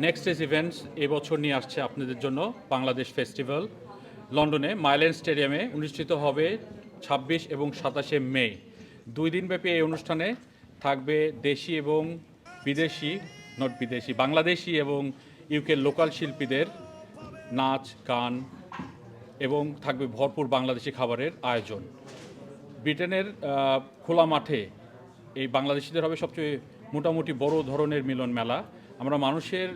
Next S events এবছর নিয়ে আসছে আপনাদের জন্য বাংলাদেশ ফেস্টিভ্যাল লন্ডনে মাইল্যান্ড স্টেডিয়ামে অনুষ্ঠিত হবে ছাব্বিশ এবং সাতাশে মে। দুই দিনব্যাপী এই অনুষ্ঠানে থাকবে দেশি এবং বিদেশি নট বিদেশি, বাংলাদেশি এবং ইউকের লোকাল শিল্পীদের নাচ, গান এবং থাকবে ভরপুর বাংলাদেশি খাবারের আয়োজন। ব্রিটেনের খোলা মাঠে এই বাংলাদেশিদের হবে সবচেয়ে মোটামুটি বড় ধরনের মিলন মেলা। আমরা মানুষের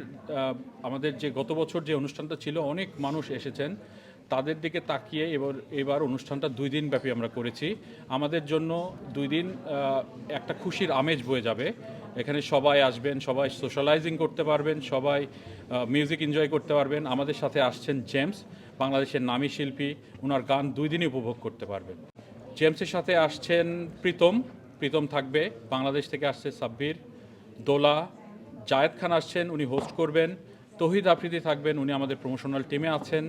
আমাদের যে গত বছর যে অনুষ্ঠানটা ছিল, অনেক মানুষ এসেছেন। তাদের দিকে তাকিয়ে এবার এবার অনুষ্ঠানটা দুই দিন ব্যাপী আমরা করেছি। আমাদের জন্য দুই দিন একটা খুশির আমেজ বয়ে যাবে। এখানে সবাই আসবেন, সবাই সোশ্যালাইজিং করতে পারবেন, সবাই মিউজিক এনজয় করতে পারবেন। আমাদের সাথে আসছেন জেমস বাংলাদেশের নামী শিল্পী। ওনার গান দুই দিনই উপভোগ করতে পারবেন। জেমসের সাথে আসছেন প্রীতম। প্রীতম থাকবে। বাংলাদেশ থেকে আসছে সাব্বির। দোলা জায়েদ খান আসছেন, উনি হোস্ট করবেন। তহিদ আফ্রিদি থাকবেন, উনি আমাদের প্রমোশনাল টিমে আছেন।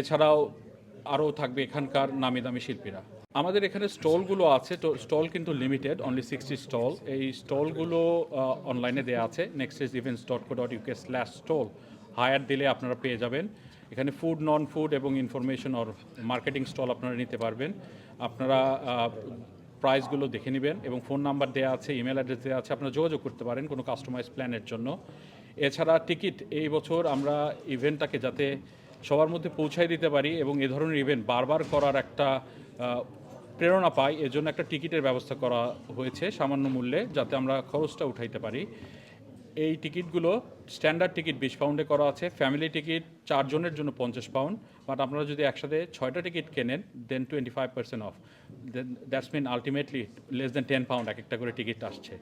এছাড়াও আরও থাকবে এখানকার নামি দামি শিল্পীরা। আমাদের এখানে স্টলগুলো আছে, তো স্টল কিন্তু লিমিটেড অনলি সিক্সটি স্টল এই স্টলগুলো অনলাইনে দেওয়া আছে next is events dot co dot UK slash stall hire দিলে আপনারা পেয়ে যাবেন। এখানে ফুড নন ফুড এবং ইনফরমেশন অর মার্কেটিং স্টল আপনারা নিতে পারবেন। আপনারা প্রাইসগুলো দেখে নেবেন এবং ফোন নাম্বার দেওয়া আছে ইমেল অ্যাড্রেস দেওয়া আছে, আপনারা যোগাযোগ করতে পারেন কোনো কাস্টমাইজ প্ল্যানের জন্য। এছাড়া টিকিট এই বছর আমরা ইভেন্টটাকে যাতে সবার মধ্যে পৌঁছাই দিতে পারি এবং এ ধরনের ইভেন্ট বারবার করার একটা প্রেরণা পাই এর জন্য একটা টিকিটের ব্যবস্থা করা হয়েছে সামান্য মূল্যে, যাতে আমরা খরচটা উঠাইতে পারি। এই টিকিটগুলো স্ট্যান্ডার্ড টিকিট বিশ পাউন্ডে করা আছে ফ্যামিলি টিকিট চারজনের জন্য পঞ্চাশ পাউন্ড বাট আপনারা যদি একসাথে ছয়টা টিকিট কেনেন then twenty five percent off then that's mean ultimately less than ten pound এক একটা করে টিকিট আসছে।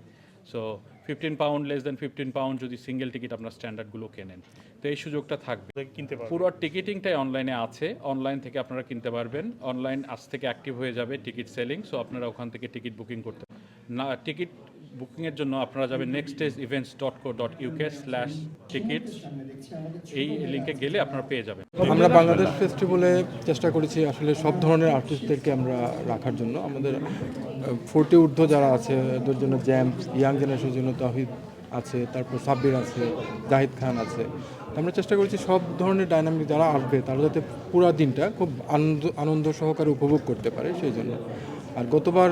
So fifteen pound less than fifteen pound যদি সিঙ্গেল টিকিট আপনার স্ট্যান্ডার্ডগুলো কেনেন। তো এই সুযোগটা থাকবে। কিনতে পুরো টিকিটিংটাই অনলাইনে আছে। অনলাইন থেকে আপনারা কিনতে পারবেন। অনলাইন আজ থেকে অ্যাক্টিভ হয়ে যাবে টিকিট সেলিং সো আপনারা ওখান থেকে টিকিট বুকিং করতে না টিকিট বুকিংয়ের জন্য আপনারা যাবেন next stage events dot co dot UK slash tickets এই লিঙ্কে গেলে আপনারা পেয়ে যাবেন। আমরা বাংলাদেশ ফেস্টিভ্যালে চেষ্টা করেছি আসলে সব ধরনের আর্টিস্টদেরকে আমরা রাখার জন্য। আমাদের ফোর্টি ঊর্ধ্ব যারা আছে ওদের জন্য জ্যাম্প ইয়াং জেনারেশনের জন্য তাহিদ আছে, তারপর সাব্বির আছে জাহিদ খান আছে। আমরা চেষ্টা করেছি সব ধরনের ডাইনামিক যারা আসবে, তারা যাতে পুরো দিনটা খুব আনন্দ আনন্দ সহকারে উপভোগ করতে পারে, সেই জন্য। আর গতবার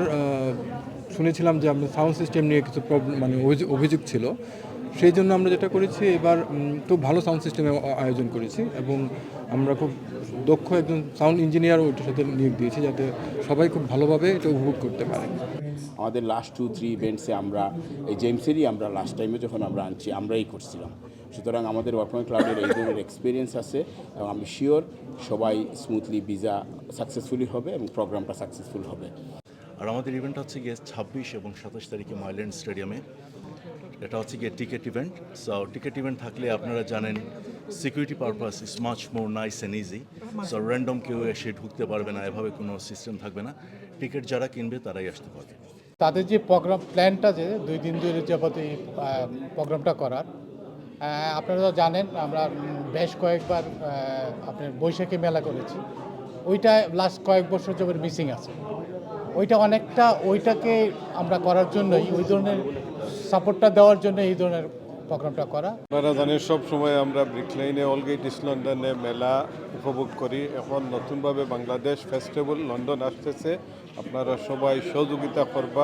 শুনেছিলাম যে আপনার সাউন্ড সিস্টেম নিয়ে কিছু প্রবলেম মানে অভিযোগ- ছিল। সেই জন্য আমরা যেটা করেছি, এবার খুব ভালো সাউন্ড সিস্টেমের আয়োজন করেছি এবং আমরা খুব দক্ষ একজন সাউন্ড ইঞ্জিনিয়ার ওইটার সাথে নিয়োগ দিয়েছে যাতে সবাই খুব ভালোভাবে এটা উপভোগ করতে পারে। আমাদের লাস্ট টু থ্রি ইভেন্টসে আমরা এই জেমসেরই আমরা লাস্ট টাইমে যখন আমরা আনছি আমরাই করছিলাম। সুতরাং আমাদের ওয়ার্কম্যান ক্লাবের এই ধরনের এক্সপিরিয়েন্স আছে এবং আমি শিওর সবাই স্মুথলি ভিসা সাকসেসফুলি হবে এবং প্রোগ্রামটা সাকসেসফুল হবে। আর আমাদের ইভেন্ট হচ্ছে গিয়ে ছাব্বিশ এবং সাতাশ তারিখে মাইল্যান্ড স্টেডিয়ামে এটা হচ্ছে গিয়ে ticket event so ticket event থাকলে আপনারা জানেন security purpose is much more nice and easy so random কেউ এসে ঢুকতে পারবে না, এভাবে কোনো সিস্টেম থাকবে না। টিকিট যারা কিনবে, তারাই আসতে পারবে। তাদের যে প্রোগ্রাম প্ল্যানটা যে, দুই দিন ধরে যাবত এই প্রোগ্রামটা করার আপনারা তো জানেন, আমরা বেশ কয়েকবার আপনার বৈশাখী মেলা করেছি। ওইটা লাস্ট কয়েক বছর যাবত মিসিং আছে। ওইটা অনেকটা ওইটাকে আমরা করার জন্যই, ওই ধরনের সাপোর্টটা দেওয়ার জন্য এই ধরনের প্রোগ্রামটা করা। আপনারা জানেন, সব সময় আমরা ব্রিকলাইনে, অলগেট ইস্ট লন্ডনে মেলা উপভোগ করি। এখন নতুনভাবে বাংলাদেশ ফেস্টিভ্যাল, লন্ডন আসতেছে। আপনারা সবাই সহযোগিতা করবা।